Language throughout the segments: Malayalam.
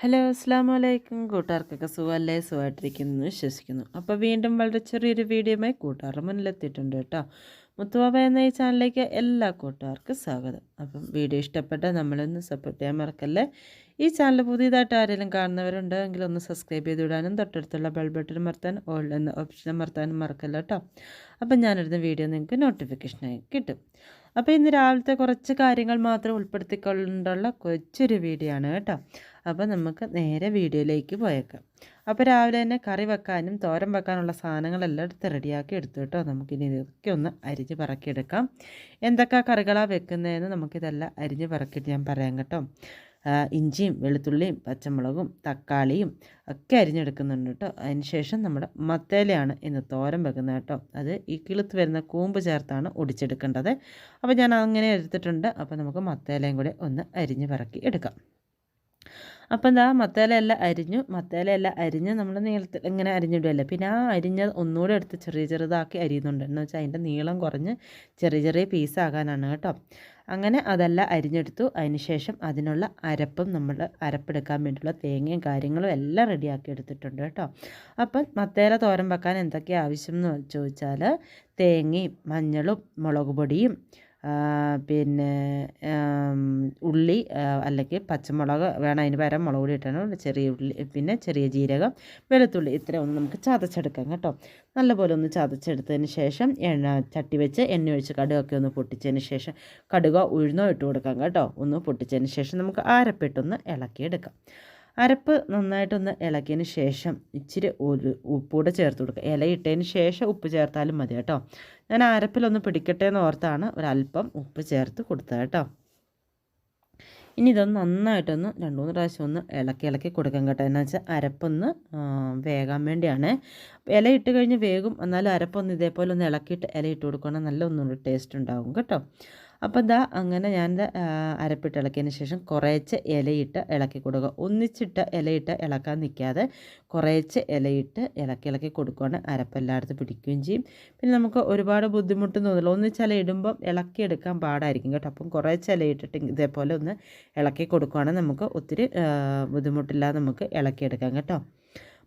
ഹലോ അസ്സാം വലൈക്കും കൂട്ടുകാർക്കൊക്കെ സുഖമല്ലേ? സുഖമായിട്ടിരിക്കുന്നു വിശ്വസിക്കുന്നു. അപ്പോൾ വീണ്ടും വളരെ ചെറിയൊരു വീഡിയോയുമായി കൂട്ടുകാരുടെ മുന്നിലെത്തിയിട്ടുണ്ട് കേട്ടോ. മുത്തുവാബ എന്ന ഈ ചാനലിലേക്ക് എല്ലാ കൂട്ടുകാർക്കും സ്വാഗതം. അപ്പം വീഡിയോ ഇഷ്ടപ്പെട്ട നമ്മളൊന്ന് സപ്പോർട്ട് ചെയ്യാൻ മറക്കല്ലേ? ഈ ചാനൽ പുതിയതായിട്ട് ആരെങ്കിലും കാണുന്നവരുണ്ടെങ്കിൽ ഒന്ന് സബ്സ്ക്രൈബ് ചെയ്ത് വിടാനും തൊട്ടടുത്തുള്ള ബെൽ ബട്ടൺ മറത്താൻ ഓൾ എന്ന ഓപ്ഷൻ മറത്താനും മറക്കല്ല കേട്ടോ. അപ്പം ഞാനിടുന്ന വീഡിയോ നിങ്ങൾക്ക് നോട്ടിഫിക്കേഷനായി കിട്ടും. അപ്പോൾ ഇന്ന് രാവിലത്തെ കുറച്ച് കാര്യങ്ങൾ മാത്രം ഉൾപ്പെടുത്തിക്കൊണ്ടുള്ള കൊച്ചൊരു വീഡിയോ ആണ് കേട്ടോ. അപ്പോൾ നമുക്ക് നേരെ വീഡിയോയിലേക്ക് പോയേക്കാം. അപ്പോൾ രാവിലെ തന്നെ കറി വെക്കാനും തോരൻ വെക്കാനുള്ള സാധനങ്ങളെല്ലാം എടുത്ത് റെഡിയാക്കി എടുത്തു കേട്ടോ. നമുക്കിനി ഇതൊക്കെ ഒന്ന് അരിഞ്ഞ് പറക്കിയെടുക്കാം. എന്തൊക്കെ കറികളാണ് വെക്കുന്നതെന്ന് നമുക്കിതെല്ലാം അരിഞ്ഞ് പറക്കിയിട്ട് ഞാൻ പറയാം കേട്ടോ. ഇഞ്ചിയും വെളുത്തുള്ളിയും പച്ചമുളകും തക്കാളിയും ഒക്കെ അരിഞ്ഞെടുക്കുന്നുണ്ട് കേട്ടോ. അതിന് ശേഷം നമ്മുടെ മത്തേലയാണ് ഇന്ന് തോരൻ വെക്കുന്നത് കേട്ടോ. അത് ഈ കിളുത്ത് വരുന്ന കൂമ്പ് ചേർത്താണ് ഒടിച്ചെടുക്കേണ്ടത്. അപ്പോൾ ഞാൻ അങ്ങനെ എടുത്തിട്ടുണ്ട്. അപ്പോൾ നമുക്ക് മത്തേലയും കൂടെ ഒന്ന് അരിഞ്ഞ് പറക്കി എടുക്കാം. അപ്പം എന്താ മത്തേലയെല്ലാം അരിഞ്ഞു. മത്തേലയെല്ലാം അരിഞ്ഞ് നമ്മൾ നീളത്തിൽ ഇങ്ങനെ അരിഞ്ഞിടുമല്ലേ പിന്നെ ആ അരിഞ്ഞത് ഒന്നുകൂടെ എടുത്ത് ചെറിയ ചെറുതാക്കി അരിയുന്നുണ്ട്. എന്ന് വെച്ചാൽ അതിന്റെ നീളം കുറഞ്ഞ് ചെറിയ ചെറിയ പീസാകാനാണ് കേട്ടോ. അങ്ങനെ അതെല്ലാം അരിഞ്ഞെടുത്തു. അതിന് ശേഷം അതിനുള്ള അരപ്പും നമ്മൾ അരപ്പെടുക്കാൻ വേണ്ടിയുള്ള തേങ്ങയും കാര്യങ്ങളും എല്ലാം റെഡിയാക്കി എടുത്തിട്ടുണ്ട് കേട്ടോ. അപ്പം മത്തേല തോരൻ വെക്കാൻ എന്തൊക്കെ ആവശ്യം എന്ന് ചോദിച്ചാൽ തേങ്ങയും മഞ്ഞളും മുളക് പൊടിയും പിന്നെ ഉള്ളി അല്ലെങ്കിൽ പച്ചമുളക് വേണം. അതിന് പകരം മുളക് പൊടി ഇട്ടാണ് ചെറിയ ഉള്ളി പിന്നെ ചെറിയ ജീരകം വെളുത്തുള്ളി ഇത്രയും ഒന്ന് നമുക്ക് ചതച്ചെടുക്കാം കേട്ടോ. നല്ലപോലെ ഒന്ന് ചതച്ചെടുത്തതിന് ശേഷം എണ്ണ ചട്ടി വെച്ച് എണ്ണ ഒഴിച്ച് കടുകൊക്കെ ഒന്ന് പൊട്ടിച്ചതിന് ശേഷം കടുക ഉഴുന്നോ ഇട്ട് കൊടുക്കാം കേട്ടോ. ഒന്ന് പൊട്ടിച്ചതിന് ശേഷം നമുക്ക് അരപ്പിട്ടൊന്ന് ഇളക്കിയെടുക്കാം. അരപ്പ് നന്നായിട്ടൊന്ന് ഇളക്കിയതിന് ശേഷം ഇച്ചിരി ഒരു ഉപ്പൂടെ ചേർത്ത് കൊടുക്കുക ഇലയിട്ടതിന് ശേഷം ഉപ്പ് ചേർത്താലും മതി കേട്ടോ. ഞാൻ അരപ്പിലൊന്ന് പിടിക്കട്ടെ എന്ന് ഓർത്താണ് ഒരല്പം ഉപ്പ് ചേർത്ത് കൊടുത്തത് കേട്ടോ. ഇനി ഇതൊന്ന് നന്നായിട്ടൊന്ന് രണ്ട് മൂന്ന് പ്രാവശ്യം ഒന്ന് ഇളക്കി ഇളക്കി കൊടുക്കാം കേട്ടോ. എന്ന് വെച്ചാൽ അരപ്പൊന്ന് വേകാൻ വേണ്ടിയാണ്. ഇലയിട്ട് കഴിഞ്ഞ് വേഗം എന്നാലും അരപ്പൊന്ന് ഇതേപോലെ ഒന്ന് ഇളക്കിയിട്ട് ഇല ഇട്ട് കൊടുക്കണം നല്ല ഒന്നുകൂടി ടേസ്റ്റ് ഉണ്ടാകും കേട്ടോ. അപ്പോൾ ഇതാ അങ്ങനെ ഞാൻ അരപ്പിട്ട് ഇളക്കിയതിന് ശേഷം കുറേച്ച് ഇലയിട്ട് ഇളക്കി കൊടുക്കുക. ഒന്നിച്ചിട്ട് ഇലയിട്ട് ഇളക്കാൻ നിൽക്കാതെ കുറേച്ച് ഇലയിട്ട് ഇളക്കി ഇളക്കി കൊടുക്കുകയാണ് അരപ്പെല്ലായിടത്ത് പിടിക്കുകയും ചെയ്യും. പിന്നെ നമുക്ക് ഒരുപാട് ബുദ്ധിമുട്ട് തോന്നില്ല. ഒന്നിച്ച് ഇല ഇടുമ്പം ഇളക്കിയെടുക്കാൻ പാടായിരിക്കും കേട്ടോ. അപ്പം കുറേച്ച് ഇലയിട്ടിട്ട് ഇതേപോലെ ഒന്ന് ഇളക്കി കൊടുക്കുകയാണെങ്കിൽ നമുക്ക് ഒത്തിരി ബുദ്ധിമുട്ടില്ലാതെ നമുക്ക് ഇളക്കിയെടുക്കാം കേട്ടോ.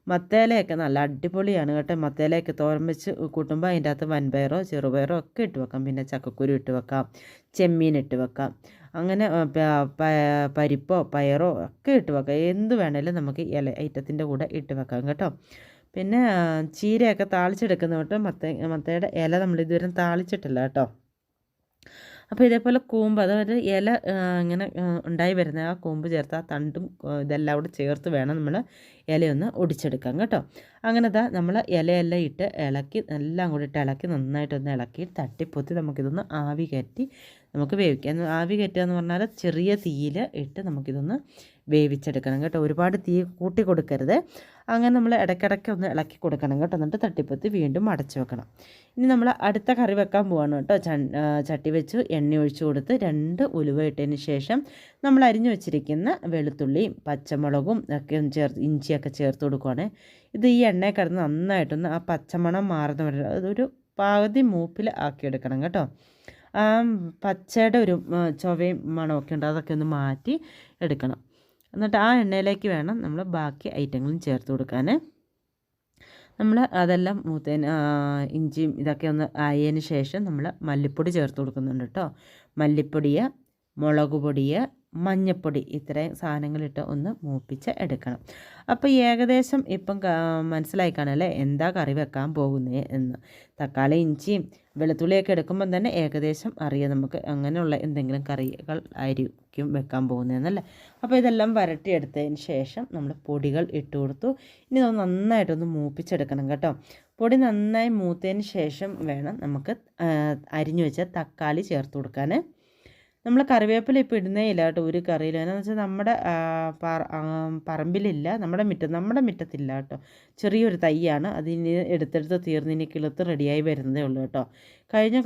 മത്തേലയൊക്കെ നല്ല അടിപൊളിയാണ് കേട്ടോ. മത്തേലയൊക്കെ തോരൻ വെച്ച് കൂട്ടുമ്പോൾ അതിന്റെ അകത്ത് വൻപയറോ ചെറുപയറോ ഒക്കെ ഇട്ട് വെക്കാം. പിന്നെ ചക്കക്കുരു ഇട്ട് വെക്കാം. ചെമ്മീൻ ഇട്ട് വെക്കാം. അങ്ങനെ പരിപ്പോ പയറോ ഒക്കെ ഇട്ട് വെക്കാം. എന്ത് വേണേലും നമുക്ക് ഇല ഐറ്റത്തിന്റെ കൂടെ ഇട്ട് വെക്കാം കേട്ടോ. പിന്നെ ചീരയൊക്കെ താളിച്ചെടുക്കുന്ന കേട്ടോ. മത്ത മത്തയുടെ ഇല നമ്മൾ ഇതുവരെ താളിച്ചിട്ടില്ല കേട്ടോ. അപ്പോൾ ഇതേപോലെ കൂമ്പ് അതായത് ഇല ഇങ്ങനെ ഉണ്ടായി വരുന്ന ആ കൂമ്പ് ചേർത്ത് ആ തണ്ടും ഇതെല്ലാം കൂടെ ചേർത്ത് വേണം നമ്മൾ ഇലയൊന്ന് ഒടിച്ചെടുക്കാം കേട്ടോ. അങ്ങനെ ഇതാ നമ്മൾ ഇലയെല്ലാം ഇട്ട് ഇളക്കി എല്ലാം കൂടി ഇട്ട് ഇളക്കി നന്നായിട്ടൊന്ന് ഇളക്കി തട്ടിപ്പൊത്തി നമുക്കിതൊന്ന് ആവി കയറ്റി നമുക്ക് വേവിക്കാം. ആവി കയറ്റുക എന്ന് പറഞ്ഞാൽ ചെറിയ തീയിൽ ഇട്ട് നമുക്കിതൊന്ന് വേവിച്ചെടുക്കണം കേട്ടോ. ഒരുപാട് തീ കൂട്ടി കൊടുക്കരുത്. അങ്ങനെ നമ്മൾ ഇടയ്ക്കിടയ്ക്ക് ഒന്ന് ഇളക്കി കൊടുക്കണം കേട്ടോ. എന്നിട്ട് തട്ടിപ്പത്ത് വീണ്ടും അടച്ചു വെക്കണം. ഇനി നമ്മൾ അടുത്ത കറി വെക്കാൻ പോവാണ് കേട്ടോ. ചട്ടി വെച്ച് എണ്ണ ഒഴിച്ചു കൊടുത്ത് രണ്ട് ഉലുവ ഇട്ടതിന് ശേഷം നമ്മൾ അരിഞ്ഞു വെച്ചിരിക്കുന്ന വെളുത്തുള്ളിയും പച്ചമുളകും ഒക്കെ ഒന്ന് ചേർത്ത് ഇഞ്ചിയൊക്കെ ചേർത്ത് കൊടുക്കുവാണ്. ഇത് ഈ എണ്ണയെ കിടന്ന് നന്നായിട്ടൊന്ന് ആ പച്ചമണം മാറുന്ന വരെ അതൊരു പകുതി മൂപ്പിൽ ആക്കിയെടുക്കണം കേട്ടോ. ആ പച്ചയുടെ ഒരു ചൊവയും മണമൊക്കെ ഉണ്ട്. അതൊക്കെ ഒന്ന് മാറ്റി എടുക്കണം. എന്നിട്ട് ആ എണ്ണയിലേക്ക് വേണം നമ്മൾ ബാക്കി ഐറ്റങ്ങളും ചേർത്ത് കൊടുക്കാൻ നമ്മൾ അതെല്ലാം മൂത്തേന് ഇഞ്ചിയും ഇതൊക്കെ ഒന്ന് ആയതിന് ശേഷം നമ്മൾ മല്ലിപ്പൊടി ചേർത്ത് കൊടുക്കുന്നുണ്ട് കേട്ടോ മല്ലിപ്പൊടിയ മുളക് പൊടിയ മഞ്ഞപ്പൊടി ഇത്രയും സാധനങ്ങളിട്ട് ഒന്ന് മൂപ്പിച്ച് എടുക്കണം. അപ്പോൾ ഏകദേശം ഇപ്പം മനസ്സിലായി കാണല്ലേ എന്താ കറി വെക്കാൻ പോകുന്നത് എന്ന്. തക്കാളി ഇഞ്ചിയും വെളുത്തുള്ളിയൊക്കെ എടുക്കുമ്പം തന്നെ ഏകദേശം അറിയാം നമുക്ക് അങ്ങനെയുള്ള എന്തെങ്കിലും കറികൾ ആയിരിക്കും വെക്കാൻ പോകുന്നതെന്നല്ലേ അപ്പോൾ ഇതെല്ലാം വരട്ടിയെടുത്തതിന് ശേഷം നമ്മൾ പൊടികൾ ഇട്ട് കൊടുത്തു. ഇനി അത് നന്നായിട്ടൊന്ന് മൂപ്പിച്ചെടുക്കണം കേട്ടോ. പൊടി നന്നായി മൂത്തതിന് ശേഷം വേണം നമുക്ക് അരിഞ്ഞു വെച്ച തക്കാളി ചേർത്ത് കൊടുക്കാൻ നമ്മൾ കറിവേപ്പില ഇപ്പോൾ ഇടുന്നേ ഇല്ല കേട്ടോ ഒരു കറിയിൽ എന്താണെന്ന് വെച്ചാൽ നമ്മുടെ പറമ്പിലില്ല നമ്മുടെ മുറ്റം നമ്മുടെ മുറ്റത്തില്ല കേട്ടോ. ചെറിയൊരു തൈയാണ്. അതിന് എടുത്തെടുത്ത് തീർന്ന് ഇനി കിളുത്ത് റെഡിയായി വരുന്നതേ ഉള്ളൂ കേട്ടോ. കഴിഞ്ഞ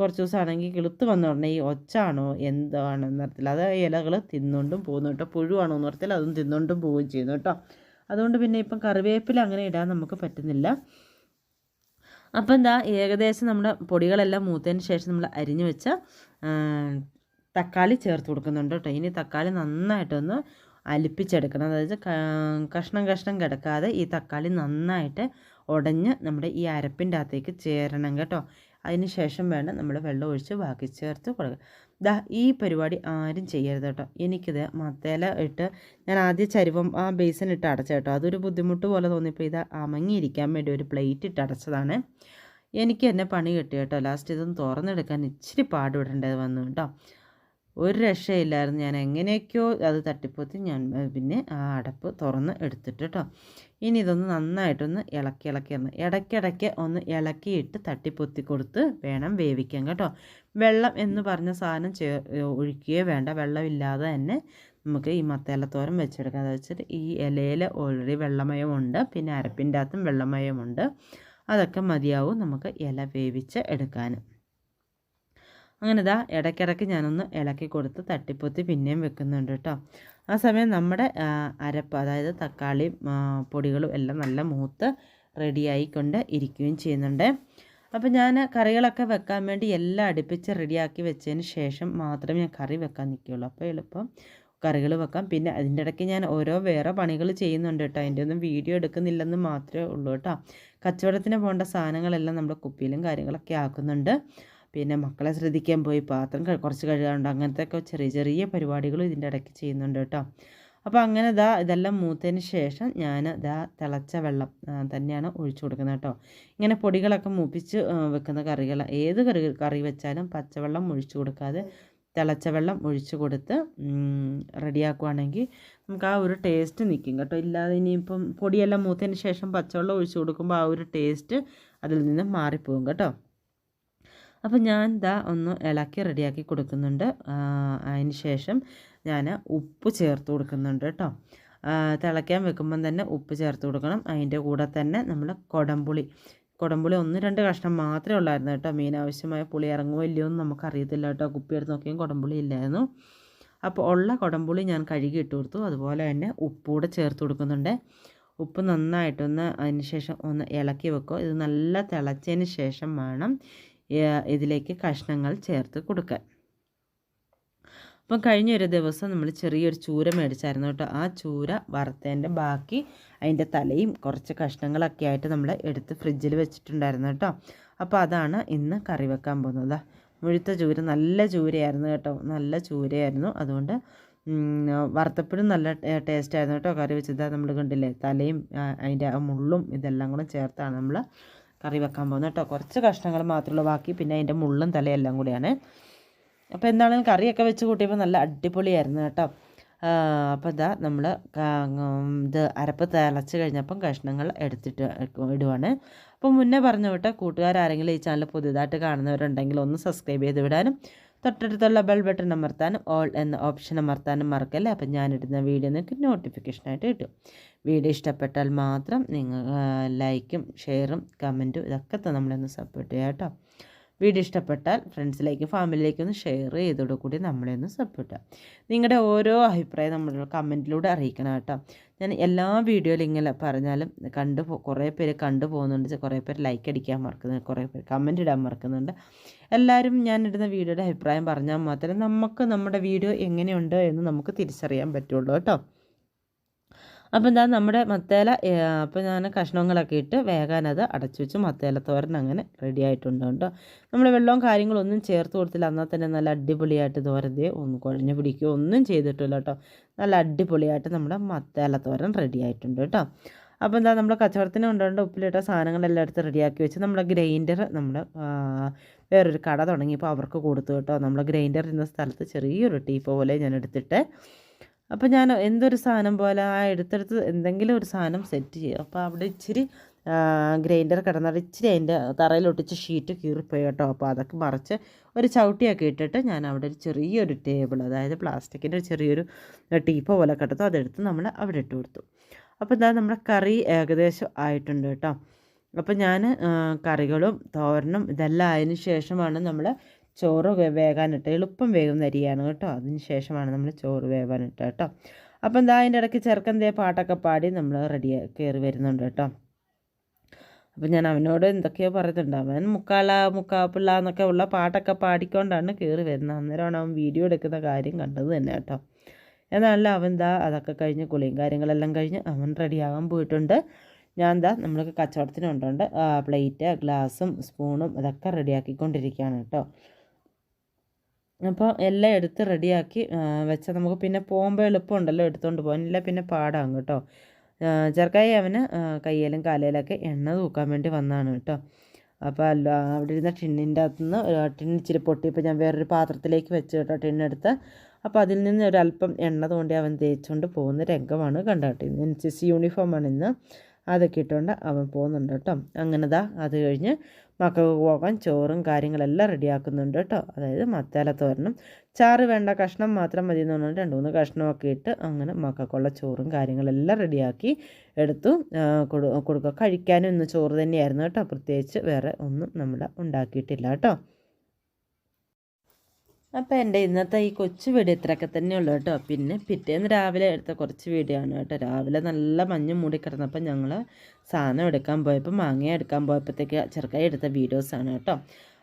കുറച്ച് ദിവസമാണെങ്കിൽ കിളുത്ത് വന്ന ഉടനെ ഈ ഒച്ചാണോ എന്താണെന്ന് അറിയത്തില്ല. അത് ഇലകൾ തിന്നുകൊണ്ടും പോകുന്നു കേട്ടോ. പുഴുവാണോ എന്ന് പറഞ്ഞാൽ അതും തിന്നുകൊണ്ടും പോവുകയും ചെയ്യുന്നു കേട്ടോ. അതുകൊണ്ട് പിന്നെ ഇപ്പം കറിവേപ്പില അങ്ങനെ ഇടാൻ നമുക്ക് പറ്റുന്നില്ല. അപ്പം എന്താ ഏകദേശം നമ്മുടെ പൊടികളെല്ലാം മൂത്തതിന് ശേഷം നമ്മൾ അരിഞ്ഞു വെച്ച തക്കാളി ചേർത്ത് കൊടുക്കുന്നുണ്ട് കേട്ടോ. ഇനി തക്കാളി നന്നായിട്ടൊന്ന് അലിപ്പിച്ചെടുക്കണം. അതായത് കഷ്ണം കഷ്ണം കിടക്കാതെ ഈ തക്കാളി നന്നായിട്ട് ഉടഞ്ഞ് നമ്മുടെ ഈ അരപ്പിന്റെ അകത്തേക്ക് ചേരണം കേട്ടോ. അതിന് ശേഷം വേണം നമ്മൾ വെള്ളം ഒഴിച്ച് ബാക്കി ചേർത്ത് കൊടുക്കുക. ദാ ഈ പരിപാടി ആരും ചെയ്യരുത് കേട്ടോ. എനിക്കിത് മത്തേല ഇട്ട് ഞാൻ ആദ്യം ചരിവം ആ ബേസിൻ ഇട്ട് അടച്ച കേട്ടോ. അതൊരു ബുദ്ധിമുട്ട് പോലെ തോന്നിയപ്പോൾ ഇത് അമങ്ങിയിരിക്കാൻ വേണ്ടി ഒരു പ്ലേറ്റ് ഇട്ട് അടച്ചതാണ്. എനിക്ക് എന്നെ പണി കിട്ടി കേട്ടോ. ലാസ്റ്റ് ഇതൊന്ന് തുറന്നെടുക്കാൻ ഇച്ചിരി പാടുപെടേണ്ടത് വന്നു കേട്ടോ. ഒരു രക്ഷയില്ലായിരുന്നു. ഞാൻ എങ്ങനെയൊക്കെയോ അത് തട്ടിപ്പൊത്തി ഞാൻ പിന്നെ ആ അടപ്പ് തുറന്ന് എടുത്തിട്ട് കേട്ടോ ഇനി ഇതൊന്ന് നന്നായിട്ടൊന്ന് ഇളക്കി ഇളക്കിയിരുന്നു ഇടയ്ക്കിടയ്ക്ക് ഒന്ന് ഇളക്കിയിട്ട് തട്ടിപ്പൊത്തി കൊടുത്ത് വേണം വേവിക്കാൻ കേട്ടോ. വെള്ളം എന്ന് പറഞ്ഞ സാധനം ചേ ഒഴിക്കുകയോ വേണ്ട. വെള്ളമില്ലാതെ തന്നെ നമുക്ക് ഈ മത്തേലത്തോരം വെച്ചെടുക്കാം. എന്താ വെച്ചിട്ട് ഈ ഇലയിൽ ഓൾറെഡി വെള്ളമയമുണ്ട് പിന്നെ അരപ്പിന്റെ അകത്തും വെള്ളമയമുണ്ട് അതൊക്കെ മതിയാവും നമുക്ക് ഇല വേവിച്ച് എടുക്കാനും അങ്ങനെ ഇതാ ഇടയ്ക്കിടയ്ക്ക് ഞാനൊന്ന് ഇളക്കി കൊടുത്ത് തട്ടിപ്പൊത്തി പിന്നെയും വെക്കുന്നുണ്ട് കേട്ടോ. ആ സമയം നമ്മുടെ അരപ്പ് അതായത് തക്കാളി പൊടികളും എല്ലാം നല്ല മൂത്ത് റെഡിയായിക്കൊണ്ട് ഇരിക്കുകയും ചെയ്യുന്നുണ്ട്. അപ്പോൾ ഞാൻ കറികളൊക്കെ വെക്കാൻ വേണ്ടി എല്ലാം അടുപ്പിച്ച് റെഡിയാക്കി വെച്ചതിന് ശേഷം മാത്രമേ ഞാൻ കറി വെക്കാൻ നിൽക്കുകയുള്ളൂ. അപ്പോൾ എളുപ്പം കറികൾ വെക്കാം. പിന്നെ അതിന്റെ ഇടയ്ക്ക് ഞാൻ ഓരോ വേറെ പണികൾ ചെയ്യുന്നുണ്ട് കേട്ടോ. അതിന്റെ ഒന്നും വീഡിയോ എടുക്കുന്നില്ലെന്ന് മാത്രമേ ഉള്ളൂ കേട്ടോ. കച്ചവടത്തിന് പോകേണ്ട സാധനങ്ങളെല്ലാം നമ്മുടെ കുപ്പിയിലും കാര്യങ്ങളൊക്കെ ആക്കുന്നുണ്ട്. പിന്നെ മക്കളെ ശ്രദ്ധിക്കാൻ പോയി പാത്രം കുറച്ച് കഴുകാറുണ്ട് അങ്ങനത്തെ ഒക്കെ ചെറിയ ചെറിയ പരിപാടികളും ഇതിന്റെ ഇടയ്ക്ക് ചെയ്യുന്നുണ്ട് കേട്ടോ. അപ്പോൾ അങ്ങനെ ദാ ഇതെല്ലാം മൂത്തതിന് ശേഷം ഞാൻ ദാ തിളച്ച വെള്ളം തന്നെയാണ് ഒഴിച്ചു കൊടുക്കുന്നത് കേട്ടോ. ഇങ്ങനെ പൊടികളൊക്കെ മൂപ്പിച്ച് വെക്കുന്ന കറികൾ ഏത് കറി കറി വെച്ചാലും പച്ചവെള്ളം ഒഴിച്ചു കൊടുക്കാതെ തിളച്ച വെള്ളം ഒഴിച്ചു കൊടുത്ത് റെഡിയാക്കുവാണെങ്കിൽ നമുക്ക് ആ ഒരു ടേസ്റ്റ് നിൽക്കും കേട്ടോ. ഇല്ലാതെ ഇനിയിപ്പം പൊടിയെല്ലാം മൂത്തതിന് ശേഷം പച്ചവെള്ളം ഒഴിച്ചു കൊടുക്കുമ്പോൾ ആ ഒരു ടേസ്റ്റ് അതിൽ നിന്ന് മാറിപ്പോകും കേട്ടോ. അപ്പോൾ ഞാൻ ദാ ഒന്ന് ഇളക്കി റെഡിയാക്കി കൊടുക്കുന്നുണ്ട്. അതിന് ശേഷം ഞാൻ ഉപ്പ് ചേർത്ത് കൊടുക്കുന്നുണ്ട് കേട്ടോ തിളയ്ക്കാൻ വെക്കുമ്പം തന്നെ ഉപ്പ് ചേർത്ത് കൊടുക്കണം. അതിന്റെ കൂടെ തന്നെ നമ്മൾ കുടംപുളി. കുടംപുളി ഒന്ന് രണ്ട് കഷ്ണം മാത്രമേ ഉള്ളായിരുന്നു കേട്ടോ മീൻ ആവശ്യമായ പുളി ഇറങ്ങുമോ ഇല്ലയോ എന്ന് നമുക്കറിയത്തില്ല കേട്ടോ കുപ്പി എടുത്ത് നോക്കിയും കുടംപുളി ഇല്ലായിരുന്നു. അപ്പോൾ ഉള്ള കുടംപുളി ഞാൻ കഴുകി ഇട്ട് കൊടുത്തു. അതുപോലെ തന്നെ ഉപ്പൂടെ ചേർത്ത് കൊടുക്കുന്നുണ്ട്. ഉപ്പ് നന്നായിട്ടൊന്ന് അതിന് ശേഷം ഒന്ന് ഇളക്കി വെക്കുക ഇത് നല്ല തിളച്ചതിന് ശേഷം വേണം ഇതിലേക്ക് കഷ്ണങ്ങൾ ചേർത്ത് കൊടുക്കാൻ. അപ്പം കഴിഞ്ഞൊരു ദിവസം നമ്മൾ ചെറിയൊരു ചൂര മേടിച്ചായിരുന്നു കേട്ടോ. ആ ചൂര വറുത്തതിന്റെ ബാക്കി അതിന്റെ തലയും കുറച്ച് കഷ്ണങ്ങളൊക്കെ ആയിട്ട് നമ്മൾ എടുത്ത് ഫ്രിഡ്ജിൽ വെച്ചിട്ടുണ്ടായിരുന്നു കേട്ടോ. അപ്പോൾ അതാണ് ഇന്ന് കറി വെക്കാൻ പോകുന്നത്. മുഴുത്ത ചൂര നല്ല ചൂരയായിരുന്നു കേട്ടോ. നല്ല ചൂരയായിരുന്നു. അതുകൊണ്ട് വറുത്തപ്പോഴും നല്ല ടേസ്റ്റ് ആയിരുന്നു കേട്ടോ കറി വെച്ചത്. നമ്മൾ കണ്ടില്ലേ തലയും അതിന്റെ മുള്ളും ഇതെല്ലാം കൂടെ ചേർത്താണ് നമ്മൾ കറി വെക്കാൻ പോകുന്നത് കേട്ടോ. കുറച്ച് കഷ്ണങ്ങൾ മാത്രമേ ഉള്ളൂ. ബാക്കി പിന്നെ അതിന്റെ മുള്ളും തലയെല്ലാം കൂടിയാണ്. അപ്പോൾ എന്താണെങ്കിലും കറിയൊക്കെ വെച്ച് കൂട്ടിയപ്പോൾ നല്ല അടിപൊളിയായിരുന്നു കേട്ടോ. അപ്പോൾ ഇതാ നമ്മൾ ഇത് അരപ്പ് തിളച്ച് കഴിഞ്ഞപ്പം കഷ്ണങ്ങൾ എടുത്തിട്ട് ഇടുവാണ്. അപ്പോൾ മുന്നേ പറഞ്ഞു വിട്ട കൂട്ടുകാരാരെങ്കിലും ഈ ചാനൽ പുതിയതായിട്ട് കാണുന്നവരുണ്ടെങ്കിൽ ഒന്ന് സബ്സ്ക്രൈബ് ചെയ്ത് വിടാനും തൊട്ടടുത്തുള്ള ബെൽ ബട്ടൺ അമർത്താനും ഓൾ എന്ന ഓപ്ഷൻ അമർത്താനും മറക്കല്ലേ? അപ്പം ഞാനിടുന്ന വീഡിയോ നിങ്ങൾക്ക് നോട്ടിഫിക്കേഷനായിട്ട് കിട്ടും. വീഡിയോ ഇഷ്ടപ്പെട്ടാൽ മാത്രം നിങ്ങൾ ലൈക്കും ഷെയറും കമന്റും ഇതൊക്കെ നമ്മളൊന്ന് സപ്പോർട്ട് ചെയ്യാം കേട്ടോ. വീഡിയോ ഇഷ്ടപ്പെട്ടാൽ ഫ്രണ്ട്സിലേക്ക് ഫാമിലിയിലേക്ക് ഒന്ന് ഷെയർ ചെയ്തോടു കൂടി നമ്മളെ ഒന്ന് സപ്പോർട്ട് ചെയ്യാം നിങ്ങളുടെ ഓരോ അഭിപ്രായം നമ്മൾ കമന്റിലൂടെ അറിയിക്കണം കേട്ടോ. ഞാൻ എല്ലാ വീഡിയോയിലും ഇങ്ങനെ പറഞ്ഞാലും കണ്ടു കുറേ പേര് കണ്ടു പോകുന്നുണ്ട്. കുറേ പേര് ലൈക്ക് അടിക്കാൻ മറക്കുന്നുണ്ട്. കുറേ പേര് കമന്റ് ഇടാൻ മറക്കുന്നുണ്ട്. എല്ലാവരും ഞാൻ ഇടുന്ന വീഡിയോയുടെ അഭിപ്രായം പറഞ്ഞാൽ മാത്രമേ നമുക്ക് നമ്മുടെ വീഡിയോ എങ്ങനെയുണ്ട് എന്ന് നമുക്ക് തിരിച്ചറിയാൻ പറ്റുള്ളൂ കേട്ടോ. അപ്പോൾ എന്താ നമ്മുടെ മത്തേല അപ്പോൾ ഞാൻ കഷ്ണങ്ങളൊക്കെ ഇട്ട് വേകാനത് അടച്ചു വെച്ച് മത്തേല തോരൻ അങ്ങനെ റെഡി ആയിട്ടുണ്ട് കേട്ടോ. നമ്മൾ വെള്ളവും കാര്യങ്ങളൊന്നും ചേർത്ത് കൊടുത്തില്ല. എന്നാൽ തന്നെ നല്ല അടിപൊളിയായിട്ട് തോരതേ ഒന്ന് കുഴഞ്ഞു പിടിക്കുകയോ ഒന്നും ചെയ്തിട്ടില്ല കേട്ടോ. നല്ല അടിപൊളിയായിട്ട് നമ്മുടെ മത്തേല തോരൻ റെഡി ആയിട്ടുണ്ട് കേട്ടോ. അപ്പോൾ എന്താ നമ്മൾ കച്ചവടത്തിന് കൊണ്ടുകൊണ്ട് ഉപ്പിലിട്ട സാധനങ്ങളെല്ലാം എടുത്ത് റെഡിയാക്കി വെച്ച് നമ്മുടെ ഗ്രൈൻഡർ നമ്മൾ വേറൊരു കട തുടങ്ങിയപ്പോൾ അവർക്ക് കൊടുത്തു കേട്ടോ. നമ്മൾ ഗ്രൈൻഡർ ഇരുന്ന സ്ഥലത്ത് ചെറിയൊരു ടീപ്പ് പോലെ ഞാൻ എടുത്തിട്ട്. അപ്പോൾ ഞാൻ എന്തൊരു സാധനം പോലെ ആ എടുത്തെടുത്ത് എന്തെങ്കിലും ഒരു സാധനം സെറ്റ് ചെയ്യും. അപ്പോൾ അവിടെ ഇച്ചിരി ഗ്രൈൻഡർ കിടന്നിട്ട് ഇച്ചിരി അതിന്റെ തറയിലൊട്ടിച്ച് ഷീറ്റ് കീറിപ്പോയി കേട്ടോ. അപ്പോൾ അതൊക്കെ മറിച്ച് ഒരു ചവിട്ടിയൊക്കെ ഇട്ടിട്ട് ഞാൻ അവിടെ ഒരു ചെറിയൊരു ടേബിൾ അതായത് പ്ലാസ്റ്റിക്കിന്റെ ചെറിയൊരു ടീപ്പ പോലെ കിടത്തു അതെടുത്ത് നമ്മൾ അവിടെ ഇട്ട് കൊടുത്തു. അപ്പോൾ ഇതാ നമ്മുടെ കറി ഏകദേശം ആയിട്ടുണ്ട് കേട്ടോ. അപ്പോൾ ഞാൻ കറികളും തോരനും ഇതെല്ലാം ആയതിനു ശേഷമാണ് നമ്മൾ ചോറ് വേകാനിട്ട് എളുപ്പം വേകുന്ന അരിയാണ് കേട്ടോ. അതിന് ശേഷമാണ് നമ്മൾ ചോറ് വേവാനിട്ട് കേട്ടോ. അപ്പം എന്താ അതിന്റെ ഇടയ്ക്ക് ചെറുക്കൻ പാട്ടൊക്കെ പാടി നമ്മൾ റെഡി കയറി വരുന്നുണ്ട് കേട്ടോ. അപ്പം ഞാൻ അവനോട് എന്തൊക്കെയോ പറയുന്നുണ്ട്. അവൻ മുക്കാല മുക്കാപ്പിള്ള എന്നൊക്കെ ഉള്ള പാട്ടൊക്കെ പാടിക്കൊണ്ടാണ് കയറി വരുന്നത്. അന്നേരമാണ് അവൻ വീഡിയോ എടുക്കുന്ന കാര്യം കണ്ടത് തന്നെ കേട്ടോ. എന്നാലും അവൻ ദാ അതൊക്കെ കഴിഞ്ഞ് കുളിയും കാര്യങ്ങളെല്ലാം കഴിഞ്ഞ് അവൻ റെഡിയാകാൻ പോയിട്ടുണ്ട്. ഞാൻ എന്താ നമ്മൾക്ക് കച്ചവടത്തിന് കൊണ്ടുണ്ട് പ്ലേറ്റ് ഗ്ലാസും സ്പൂണും അതൊക്കെ റെഡിയാക്കിക്കൊണ്ടിരിക്കുകയാണ് കേട്ടോ. അപ്പോൾ എല്ലാം എടുത്ത് റെഡിയാക്കി വെച്ചാൽ നമുക്ക് പിന്നെ പോകുമ്പോൾ എളുപ്പമുണ്ടല്ലോ എടുത്തുകൊണ്ട് പോകാൻ. ഇല്ല പിന്നെ പാടാം കേട്ടോ. ചെറുക്കായി അവന് കയ്യിലും കാലയിലൊക്കെ എണ്ണ തൂക്കാൻ വേണ്ടി വന്നതാണ് കേട്ടോ. അപ്പോൾ അല്ല അവിടെ ഇരുന്ന ടിന്നിന്റെ അകത്തുനിന്ന് ടിൻ ഇച്ചിരി പൊട്ടിയപ്പോൾ ഞാൻ വേറൊരു പാത്രത്തിലേക്ക് വെച്ച് കേട്ടോ ടിന്നെടുത്ത് അപ്പോൾ അതിൽ നിന്ന് ഒരല്പം എണ്ണ തോണ്ടി അവൻ തേച്ചുകൊണ്ട് പോകുന്ന രംഗമാണ് കണ്ടോ എൻ സി സി യൂണിഫോമാണ് ഇന്ന്. അതൊക്കെ ഇട്ടുകൊണ്ട് അവൻ പോകുന്നുണ്ട് കേട്ടോ. അങ്ങനെ ദാ അത് കഴിഞ്ഞ് മക്കൾക്ക് പോകാൻ ചോറും കാര്യങ്ങളെല്ലാം റെഡിയാക്കുന്നുണ്ട് കേട്ടോ. അതായത് മത്തേല തോരനും ചാറ് വേണ്ട കഷ്ണം മാത്രം മതി എന്ന് പറഞ്ഞാൽ രണ്ട് മൂന്ന് കഷ്ണമൊക്കെ ഇട്ട് അങ്ങനെ മക്കൾക്കുള്ള ചോറും കാര്യങ്ങളെല്ലാം റെഡിയാക്കി എടുത്തു. കൊടുക്കുക കഴിക്കാനും ഇന്ന് ചോറ് തന്നെയായിരുന്നു കേട്ടോ. പ്രത്യേകിച്ച് വേറെ ഒന്നും നമ്മൾ ഉണ്ടാക്കിയിട്ടില്ല കേട്ടോ. അപ്പോൾ എന്റെ ഇന്നത്തെ ഈ കൊച്ചു വീഡിയോ ഇത്രയൊക്കെ തന്നെയുള്ളൂ കേട്ടോ. പിന്നെ പിറ്റേന്ന് രാവിലെ എടുത്ത കുറച്ച് വീഡിയോ ആണ് കേട്ടോ. രാവിലെ നല്ല മഞ്ഞ് മൂടി കിടന്നപ്പോൾ ഞങ്ങൾ സാധനം എടുക്കാൻ പോയപ്പോൾ മാങ്ങ എടുക്കാൻ പോയപ്പോഴത്തേക്ക് ചെറുക്കായി എടുത്ത വീഡിയോസാണ് കേട്ടോ.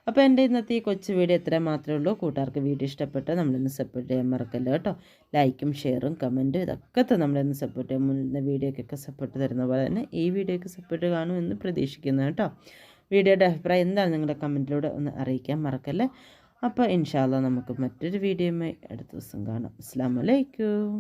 അപ്പോൾ എന്റെ ഇന്നത്തെ ഈ കൊച്ചു വീഡിയോ ഇത്ര മാത്രമേ ഉള്ളൂ. കൂട്ടുകാർക്ക് വീഡിയോ ഇഷ്ടപ്പെട്ട് നമ്മളിന്ന് സപ്പോർട്ട് ചെയ്യാൻ മറക്കല്ല കേട്ടോ. ലൈക്കും ഷെയറും കമന്റും ഇതൊക്കെ നമ്മളിന്ന് സപ്പോർട്ട് ചെയ്യാൻ മുന്നിൽ വീഡിയോക്കൊക്കെ സപ്പോർട്ട് തരുന്ന പോലെ തന്നെ ഈ വീഡിയോയ്ക്ക് സപ്പോർട്ട് കാണുമെന്ന് പ്രതീക്ഷിക്കുന്നു കേട്ടോ. വീഡിയോയുടെ അഭിപ്രായം എന്താണ്? നിങ്ങളുടെ കമന്റിലൂടെ ഒന്ന് അറിയിക്കാൻ മറക്കല്ലേ? അപ്പോൾ ഇൻഷാല്ല നമുക്ക് മറ്റൊരു വീഡിയോയുമായി അടുത്ത ദിവസം കാണാം. അസ്സാം വലൈക്കും